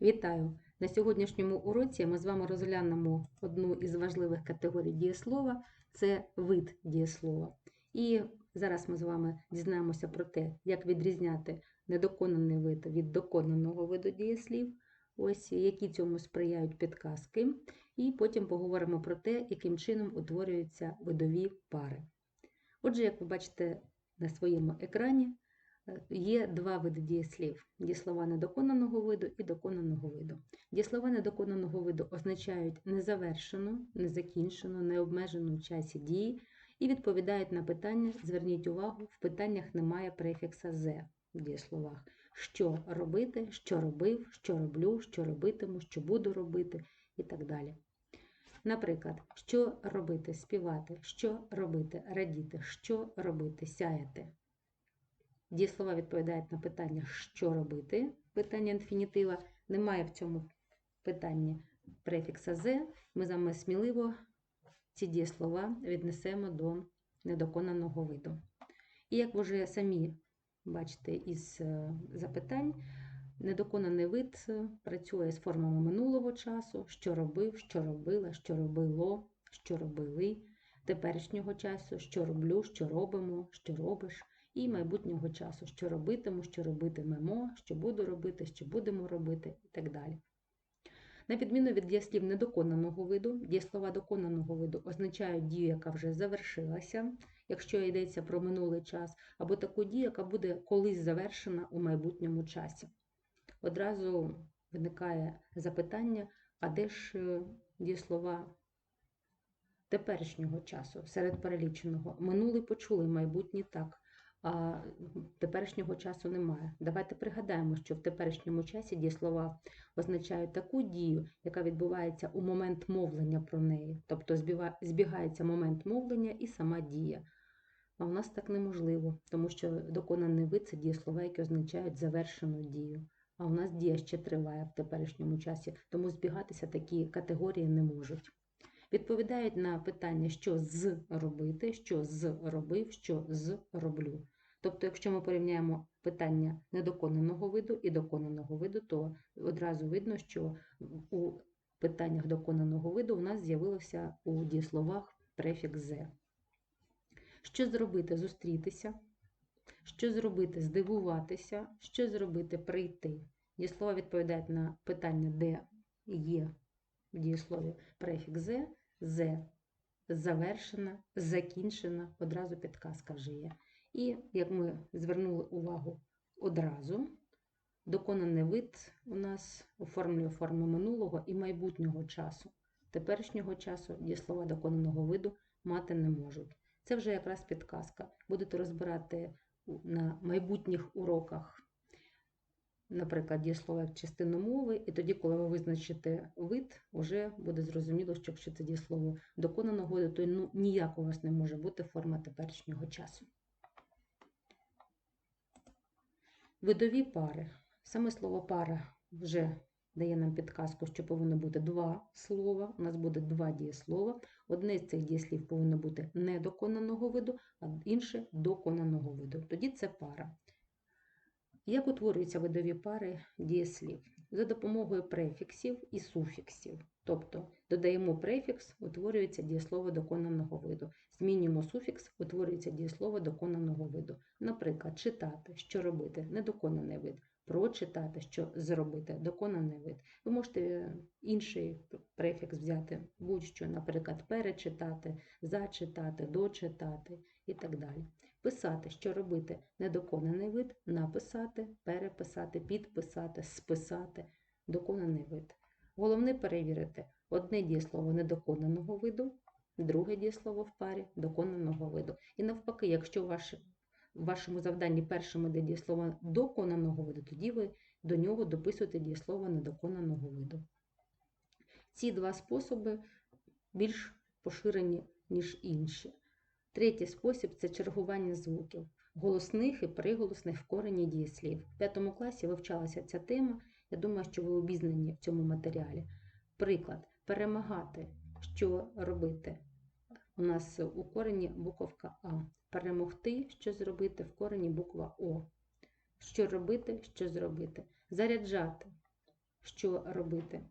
Вітаю! На сьогоднішньому уроці ми з вами розглянемо одну із важливих категорій дієслова це вид дієслова. І зараз ми з вами дізнаємося про те, як відрізняти недоконаний вид від доконаного виду дієслів, ось які цьому сприяють підказки. І потім поговоримо про те, яким чином утворюються видові пари. Отже, як ви бачите на своєму екрані, Є два види дієслів: дієслова недоконаного виду і доконаного виду. Дієслова недоконаного виду означають незавершену, незакінчену, необмежену в часі дії і відповідають на питання. Зверніть увагу, в питаннях немає префікса «зе» в дієсловах. Що робити, що робив, що роблю, що робитиму, що буду робити і так далі. Наприклад, що робити, співати, що робити, радіти, що робити, сяяти. Дієслова відповідають на питання, що робити, питання інфінітива. Немає в цьому питанні префікса «зе». Ми з вами сміливо ці дієслова віднесемо до недоконаного виду. І як ви вже самі бачите із е, запитань, недоконаний вид працює з формами минулого часу, що робив, що робила, що робило, що робили, теперішнього часу, що роблю, що робимо, що робиш і майбутнього часу, що робитиму, що робитимемо, що буду робити, що будемо робити і так далі. На відміну від дієслів недоконаного виду, дієслова доконаного виду означають дію, яка вже завершилася, якщо йдеться про минулий час, або таку дію, яка буде колись завершена у майбутньому часі. Одразу виникає запитання, а де ж е, дієслова теперішнього часу, серед переліченого? Минулий почули, майбутній так а теперішнього часу немає. Давайте пригадаємо, що в теперішньому часі дієслова означають таку дію, яка відбувається у момент мовлення про неї, тобто збігається момент мовлення і сама дія. А у нас так неможливо, тому що доконаний вид це дієслова, які означають завершену дію. А у нас дія ще триває в теперішньому часі, тому збігатися такі категорії не можуть. Відповідають на питання, що з робити, що з робив, що з роблю. Тобто, якщо ми порівняємо питання недоконаного виду і доконаного виду, то одразу видно, що у питаннях доконаного виду у нас з'явилося у дієсловах префікс «зе». Що зробити зустрітися, що зробити здивуватися, що зробити прийти. Дієслова відповідають на питання, де є в дієслові префікс «зе», «зе» завершена, закінчена, одразу підказка вже є. І, як ми звернули увагу одразу, доконаний вид у нас оформлює форму минулого і майбутнього часу. Теперішнього часу дієслова доконаного виду мати не можуть. Це вже якраз підказка. Будете розбирати на майбутніх уроках, наприклад, дієслова як частину мови, і тоді, коли ви визначите вид, вже буде зрозуміло, що якщо це дієслово доконаного виду, то ну, ніяк у вас не може бути форма теперішнього часу. Видові пари. Саме слово пара вже дає нам підказку, що повинно бути два слова. У нас буде два дієслова. Одне з цих дієслів повинно бути недоконаного виду, а інше доконаного виду. Тоді це пара. Як утворюються видові пари дієслів? За допомогою префіксів і суфіксів. Тобто додаємо префікс, утворюється дієслово доконаного виду. Змінюємо суфікс, утворюється дієслово доконаного виду. Наприклад, читати, що робити недоконаний вид, прочитати, що зробити доконаний вид. Ви можете інший префікс взяти, будь-що, наприклад, перечитати, зачитати, дочитати і так далі. Писати, що робити недоконаний вид, написати, переписати, підписати, списати доконаний вид. Головне перевірити одне дієслово недоконаного виду, друге дієслово в парі доконаного виду. І навпаки, якщо в ваш, в вашому завданні першим іде дієслово доконаного виду, тоді ви до нього дописуєте дієслово недоконаного виду. Ці два способи більш поширені, ніж інші. Третій спосіб це чергування звуків, голосних і приголосних в корені дієслів. В п'ятому класі вивчалася ця тема. Я думаю, що ви обізнані в цьому матеріалі. Приклад, перемагати, що робити. У нас у корені буковка А. Перемогти, що зробити, в корені буква О. Що робити, що зробити. Заряджати. що робити?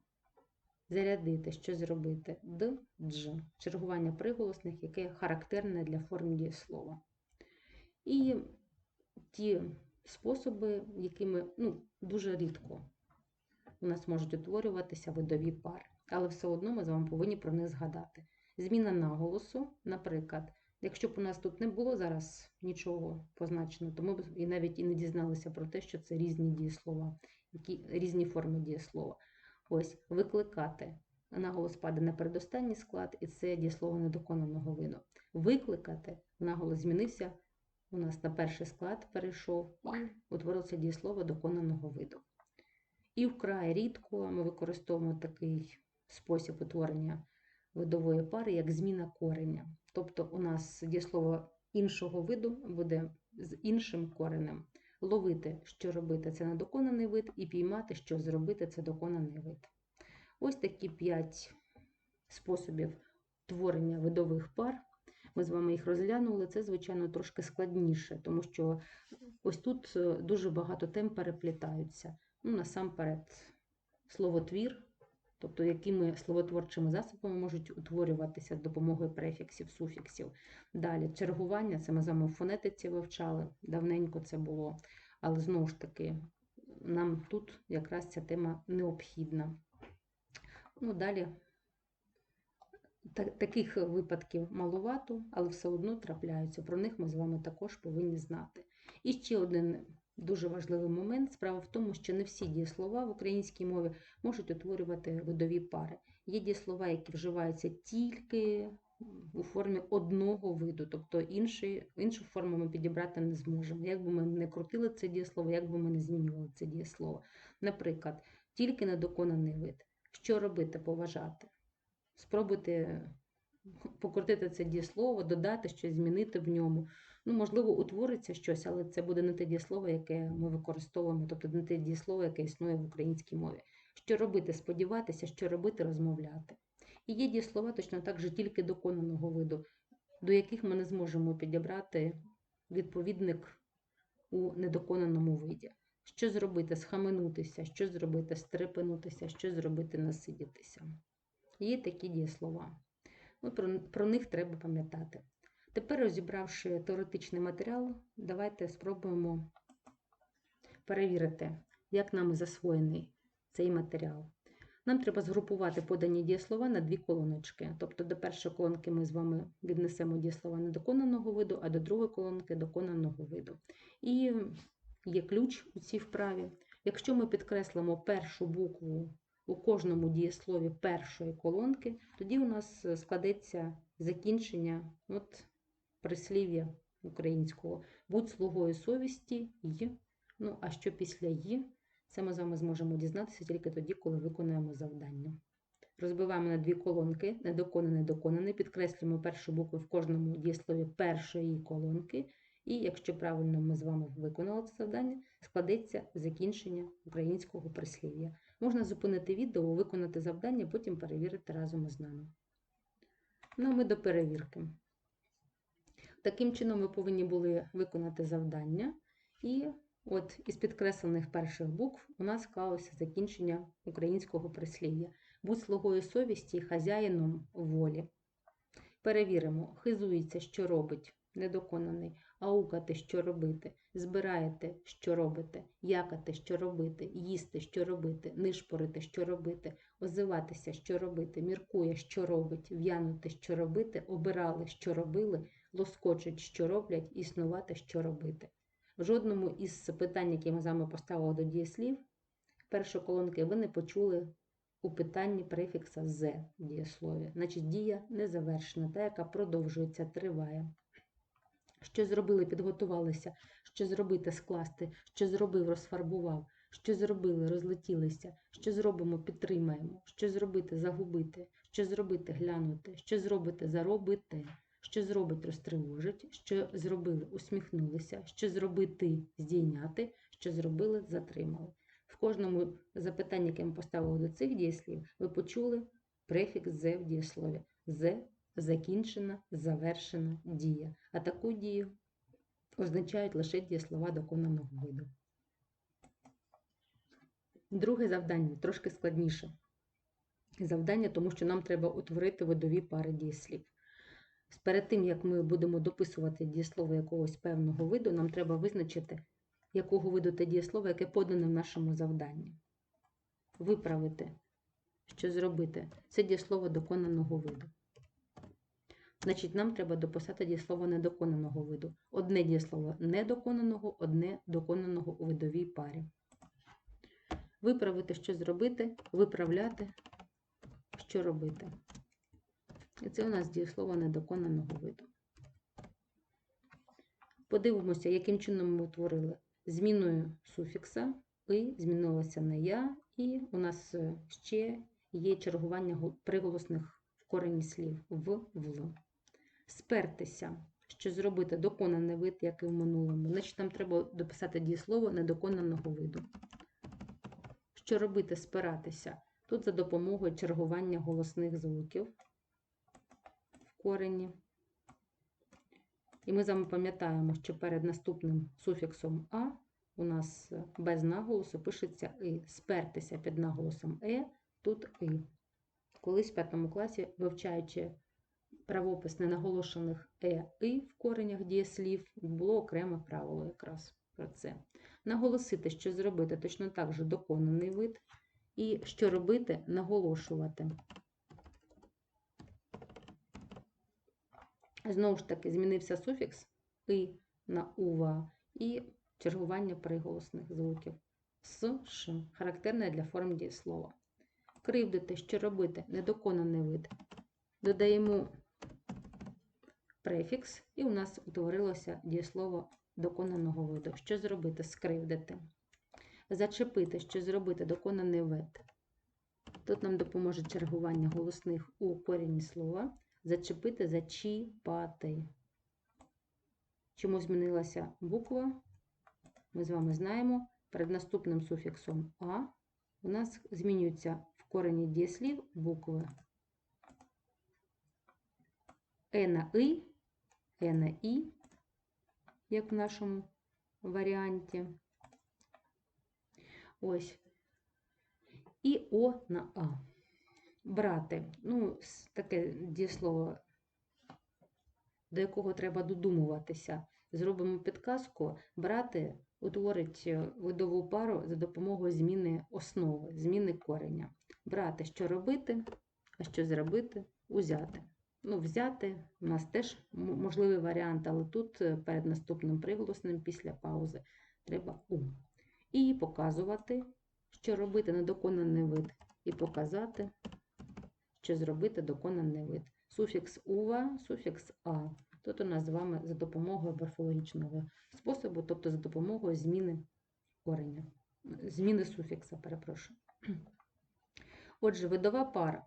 Зарядити, що зробити? Д, дж. Чергування приголосних, яке характерне для форм дієслова. І ті способи, якими ну, дуже рідко у нас можуть утворюватися видові пари. Але все одно ми з вами повинні про них згадати. Зміна наголосу, наприклад, якщо б у нас тут не було зараз нічого позначено, то ми б і навіть і не дізналися про те, що це різні дієслова, які різні форми дієслова. Ось викликати. Наголос падає на передостанній склад, і це дієслово недоконаного виду. Викликати наголос змінився. У нас на перший склад перейшов і утворилося дієслово доконаного виду. І вкрай рідко ми використовуємо такий спосіб утворення видової пари, як зміна кореня. Тобто у нас дієслово іншого виду буде з іншим коренем. Ловити, що робити, це недоконаний вид, і піймати, що зробити, це доконаний вид. Ось такі п'ять способів творення видових пар. Ми з вами їх розглянули. Це, звичайно, трошки складніше, тому що ось тут е, дуже багато тем переплітаються. Ну, насамперед, словотвір, тобто якими словотворчими засобами можуть утворюватися з допомогою префіксів, суфіксів. Далі чергування, це ми з вами в фонетиці вивчали, давненько це було, але знову ж таки, нам тут якраз ця тема необхідна. Ну, Далі таких випадків малувато, але все одно трапляються. Про них ми з вами також повинні знати. І ще один дуже важливий момент. Справа в тому, що не всі дієслова в українській мові можуть утворювати видові пари. Є дієслова, які вживаються тільки у формі одного виду, тобто інші, іншу форму ми підібрати не зможемо. Як би ми не крутили це дієслово, як би ми не змінювали це дієслово. Наприклад, тільки недоконаний вид. Що робити, поважати? Спробуйте покрутити це дієслово, додати щось, змінити в ньому. Ну, можливо, утвориться щось, але це буде не те дієслово, яке ми використовуємо, тобто не те дієслово, яке існує в українській мові. Що робити, сподіватися, що робити, розмовляти. І є дієслова точно так же тільки доконаного виду, до яких ми не зможемо підібрати відповідник у недоконаному виді. Що зробити, схаменутися, що зробити, стрепенутися, що зробити, насидітися. Є такі дієслова. Ну, про, про них треба пам'ятати. Тепер, розібравши теоретичний матеріал, давайте спробуємо перевірити, як нам засвоєний цей матеріал. Нам треба згрупувати подані дієслова на дві колоночки. Тобто до першої колонки ми з вами віднесемо дієслова недоконаного виду, а до другої колонки доконаного виду. І є ключ у цій вправі. Якщо ми підкреслимо першу букву у кожному дієслові першої колонки, тоді у нас складеться закінчення от прислів'я українського. Будь слугою совісті й. Ну, а що після «й», це ми з вами зможемо дізнатися тільки тоді, коли виконуємо завдання. Розбиваємо на дві колонки, недоконаний, доконаний, підкреслюємо першу букву в кожному дієслові першої колонки. І якщо правильно ми з вами виконали це завдання, складеться закінчення українського прислів'я. Можна зупинити відео, виконати завдання, потім перевірити разом із нами. Ну, ми до перевірки. Таким чином, ми повинні були виконати завдання, і от із підкреслених перших букв у нас склалося закінчення українського прислів'я. Будь слугою совісті і хазяїном волі. Перевіримо, хизується, що робить, недоконаний, аукати, що робити, збираєте, що робите, якати, що робити, їсти, що робити, нишпорити, що робити, озиватися, що робити, міркує, що робить, в'янути, що робити, обирали, що робили, лоскочуть, що роблять, існувати, що робити. В жодному із питань, які ми з вами поставили до дієслів, першої колонки ви не почули у питанні префікса з в дієслові. Значить, дія не завершена, та, яка продовжується, триває. Що зробили, підготувалися, що зробити, скласти, що зробив, розфарбував, що зробили, розлетілися, що зробимо, підтримаємо, що зробити, загубити, що зробити, глянути, що зробити, заробити, що зробить, розтривожить, що зробили, усміхнулися, що зробити, здійняти, що зробили, затримали. В кожному запитанні, яке ми поставили до цих дієслів, ви почули префікс «зе» в дієслові. «Зе» закінчена, завершена дія. А таку дію означають лише дієслова доконаного виду. Друге завдання трошки складніше. Завдання, тому що нам треба утворити видові пари дієслів. Перед тим, як ми будемо дописувати дієслово якогось певного виду, нам треба визначити, якого виду те дієслово, яке подане в нашому завданні. Виправити, що зробити. Це дієслово доконаного виду. Значить, нам треба дописати дієслово недоконаного виду. Одне дієслово недоконаного, одне доконаного у видовій парі. Виправити, що зробити, виправляти, що робити. І це у нас дієслово недоконаного виду. Подивимося, яким чином ми утворили. Зміною суфікса «и» змінилося на я, і у нас е, ще є чергування приголосних в корені слів в в. Спертися. Що зробити доконаний вид, як і в минулому. Значить, нам треба дописати дієслово недоконаного виду. Що робити? Спиратися. Тут за допомогою чергування голосних звуків в корені. І ми з вами пам'ятаємо, що перед наступним суфіксом А у нас без наголосу пишеться І. Спертися під наголосом Е, тут І. Колись в п'ятому класі, вивчаючи правопис ненаголошених Е, І в коренях дієслів, було окреме правило якраз про це. Наголосити, що зробити точно так же доконаний вид. І що робити, наголошувати. Знову ж таки, змінився суфікс «и» на ува і чергування приголосних звуків с, ш, характерне для форм дієслова. Кривдити, що робити, недоконаний вид. Додаємо префікс, і у нас утворилося дієслово доконаного виду. Що зробити? Скривдити. Зачепити, що зробити, доконаний вид. Тут нам допоможе чергування голосних у корені слова. Зачепити, зачіпати. Чому змінилася буква? Ми з вами знаємо. Перед наступним суфіксом А у нас змінюються в корені дієслів букви Е на И, Е на І, як в нашому варіанті. Ось. І О на А. Брати. Ну, таке дієслово, до якого треба додумуватися. Зробимо підказку. Брати утворить е, видову пару за допомогою зміни основи, зміни кореня. Брати, що робити, а що зробити, узяти. Ну, взяти у нас теж можливий варіант, але тут е, перед наступним приголосним після паузи треба у. І показувати, що робити недоконаний вид, і показати, що зробити доконаний вид. Суфікс ува, суфікс а. Тут у нас з вами за допомогою морфологічного способу, тобто за допомогою зміни кореня, зміни суфікса, перепрошую. Отже, видова пара.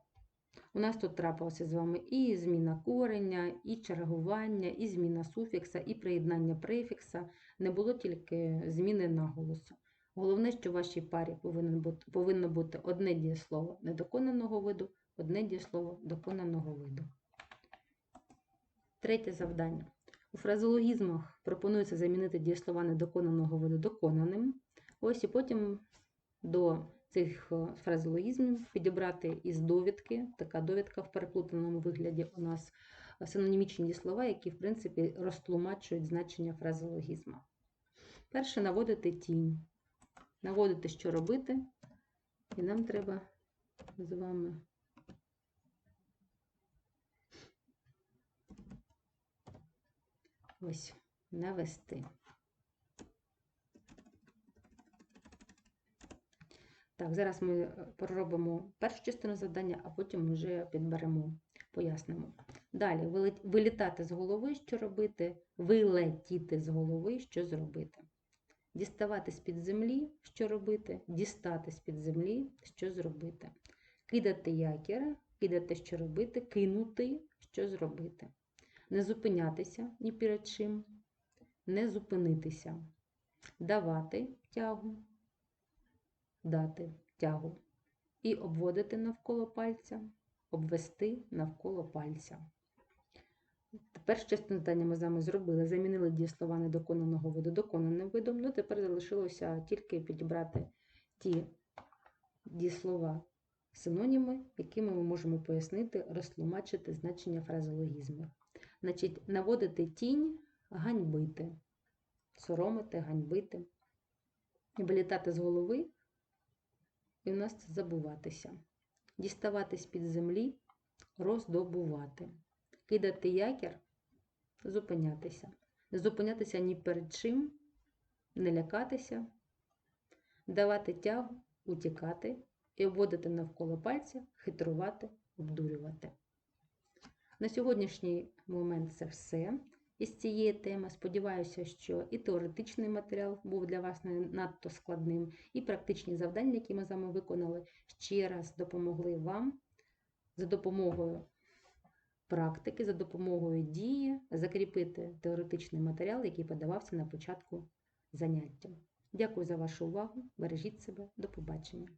У нас тут трапилося з вами і зміна кореня, і чергування, і зміна суфікса, і приєднання префікса. Не було тільки зміни наголосу. Головне, що в вашій парі повинно бути, повинно бути одне дієслово недоконаного виду, одне дієслово доконаного виду. Третє завдання. У фразеологізмах пропонується замінити дієслова недоконаного виду доконаним. Ось і потім до цих е, фразеологізмів підібрати із довідки. Така довідка в переплутаному вигляді у нас е, синонімічні дієслова, які, в принципі, розтлумачують значення фразеологізма. Перше наводити тінь. Наводити, що робити, і нам треба з вами ось навести. Так, зараз ми е, проробимо першу частину завдання, а потім вже підберемо, пояснимо. Далі вилітати з голови, що робити, вилетіти з голови, що зробити. Діставати з-під землі, що робити, дістати з-під землі, що зробити. Кидати якір, кидати, що робити, кинути, що зробити. Не зупинятися ні перед чим, не зупинитися. Давати тягу, дати тягу. І обводити навколо пальця, обвести навколо пальця. Тепер частину завдання ми з вами зробили. Замінили дієслова недоконаного виду доконаним видом. Ну, тепер залишилося тільки підібрати ті дієслова синоніми, якими ми можемо пояснити, розтлумачити значення фразеологізмів. Значить, наводити тінь, ганьбити, соромити, ганьбити, вилітати з голови, і в нас це забуватися, діставати з-під землі, роздобувати, кидати якір, зупинятися, не зупинятися ні перед чим, не лякатися, давати тягу, утікати і обводити навколо пальця, хитрувати, обдурювати. На сьогоднішній момент це все із цієї теми. Сподіваюся, що і теоретичний матеріал був для вас не надто складним, і практичні завдання, які ми з вами виконали, ще раз допомогли вам за допомогою практики, за допомогою дії закріпити теоретичний матеріал, який подавався на початку заняття. Дякую за вашу увагу. Бережіть себе. До побачення.